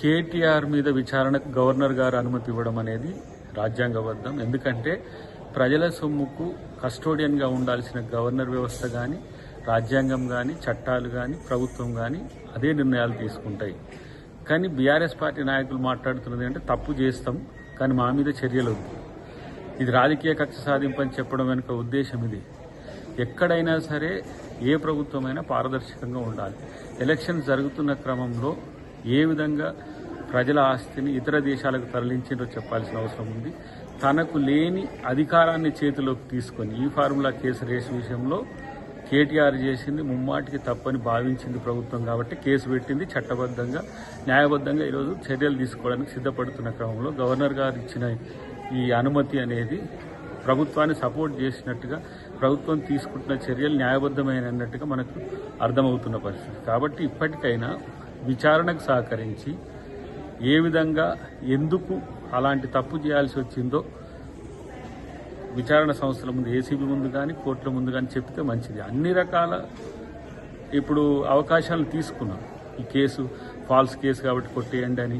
కేటీఆర్ మీద విచారణకు గవర్నర్ గారు అనుమతి ఇవ్వడం అనేది రాజ్యాంగబద్ధం. ఎందుకంటే ప్రజల సొమ్ముకు కస్టోడియన్గా ఉండాల్సిన గవర్నర్ వ్యవస్థ కానీ రాజ్యాంగం కానీ చట్టాలు కానీ ప్రభుత్వం కానీ అదే నిర్ణయాలు తీసుకుంటాయి. కానీ బీఆర్ఎస్ పార్టీ నాయకులు మాట్లాడుతున్నది అంటే తప్పు చేస్తాం కానీ మా మీద చర్యలు వద్దు. ఇది రాజకీయ కక్ష సాధింపని అని చెప్పడం వెనుక ఉద్దేశం ఇది. ఎక్కడైనా సరే ఏ ప్రభుత్వమైనా పారదర్శకంగా ఉండాలి. ఎలక్షన్ జరుగుతున్న క్రమంలో ఏ విధంగా ప్రజల ఆస్తిని ఇతర దేశాలకు తరలించిందో చెప్పాల్సిన అవసరం ఉంది. తనకు లేని అధికారాన్ని చేతిలోకి తీసుకొని ఈ ఫార్ములా కేసు రేసు విషయంలో కేటీఆర్ చేసింది ముమ్మాటికి తప్పని భావించింది ప్రభుత్వం కాబట్టి కేసు పెట్టింది చట్టబద్ధంగా న్యాయబద్ధంగా ఈరోజు చర్యలు తీసుకోవడానికి సిద్ధపడుతున్న క్రమంలో గవర్నర్ గారు ఇచ్చిన ఈ అనుమతి అనేది ప్రభుత్వాన్ని సపోర్ట్ చేసినట్టుగా ప్రభుత్వం తీసుకుంటున్న చర్యలు న్యాయబద్ధమైన అన్నట్టుగా మనకు అర్థమవుతున్న పరిస్థితి. కాబట్టి ఇప్పటికైనా విచారణకు సహకరించి ఏ విధంగా ఎందుకు అలాంటి తప్పు చేయాల్సి వచ్చిందో విచారణ సంస్థల ముందు ఏసీబీ ముందు కానీ కోర్టుల ముందు కానీ చెప్తే మంచిది. అన్ని రకాల ఇప్పుడు అవకాశాలు తీసుకున్నాం. ఈ కేసు ఫాల్స్ కేసు కాబట్టి కొట్టేయండి అని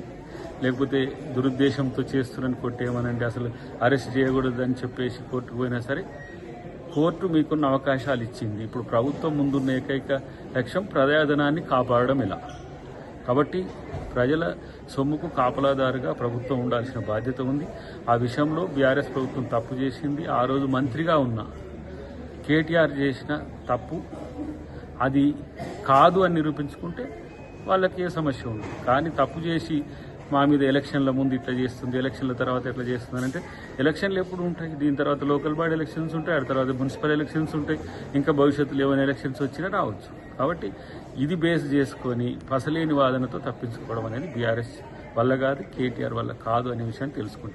లేకపోతే దురుద్దేశంతో చేస్తున్నారని కొట్టేయమనండి అసలు అరెస్ట్ చేయకూడదని చెప్పేసి కోర్టుకు పోయినా సరే కోర్టు మీకున్న అవకాశాలు ఇచ్చింది. ఇప్పుడు ప్రభుత్వం ముందున్న ఏకైక లక్ష్యం ప్రజాధనాన్ని కాపాడడం ఇలా కాబట్టి ప్రజల సొమ్ముకు కాపలాదారుగా ప్రభుత్వం ఉండాల్సిన బాధ్యత ఉంది. ఆ విషయంలో బీఆర్ఎస్ ప్రభుత్వం తప్పు చేసింది. ఆ రోజు మంత్రిగా ఉన్న కేటీఆర్ చేసిన తప్పు అది కాదు అని నిరూపించుకుంటే వాళ్ళకి ఏ సమస్య ఉంది కానీ తప్పు చేసి మా మీద ఎలక్షన్ల ముందు ఇట్లా చేస్తుంది ఎలక్షన్ల తర్వాత ఎట్లా చేస్తుంది అంటే ఎలక్షన్లు ఎప్పుడు ఉంటాయి. దీని తర్వాత లోకల్ బాడీ ఎలక్షన్స్ ఉంటాయి ఆ తర్వాత మున్సిపల్ ఎలక్షన్స్ ఉంటాయి. ఇంకా భవిష్యత్తులో ఏమైనా ఎలక్షన్స్ వచ్చినా రావచ్చు. కాబట్టి ఇది బేస్ చేసుకొని పసలేని వాదనతో తప్పించుకోవడం అనేది బీఆర్ఎస్ వల్ల కాదు కేటీఆర్ వల్ల కాదు అనే విషయాన్ని తెలుసుకుంటాం